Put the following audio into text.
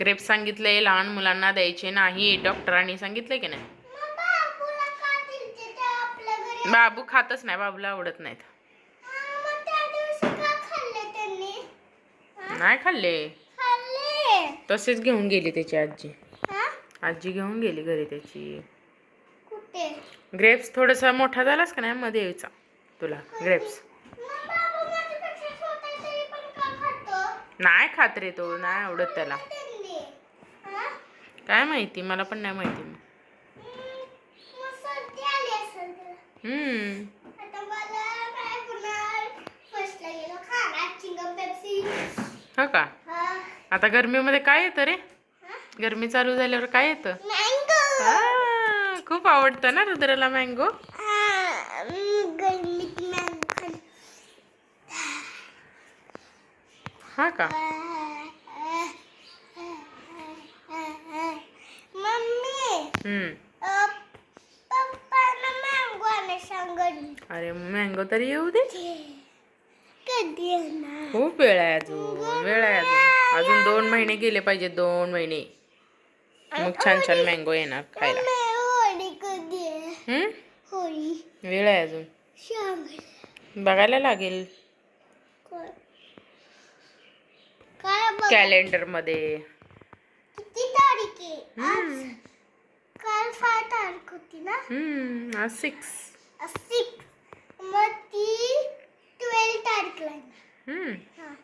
Grapes सांगितलंय लहान मुलांना द्यायचे नाही. डॉक्टरांनी सांगितलंय की नाही? बाबू खातच नाही बाबूला आवडत नाहीत. नाही खाल्ले? तसेच घेऊन गेली त्याची आजी. आजी घेऊन गेली घरी त्याची. ग्रेप्स थोडासा मोठा झालास का नाही? मध्ये यायचा तुला ग्रेप्स. नाही खात रे तो नाही आवडत त्याला. काय माहिती? मला पण नाही माहिती मग. हो का? आता गरमीमध्ये काय येतं रे? गरमी चालू झाल्यावर काय येतं? खूप आवडतं ना रुद्राला मँगो हा का? अरे मँगो तरी येऊ दे. खूप वेळ आहे अजून वेळ आहे अजून. अजून दोन महिने गेले पाहिजे दोन महिने. मग छान छान मँगो येणार खायला. हम्म होळी वेळ आहे अजून. बघायला लागेल. कॅलेंडर मध्ये. तारीख होती ना हम्म आज सिक्स सिक्स मग ती ट्वेल्व तारीखला. हम्म हा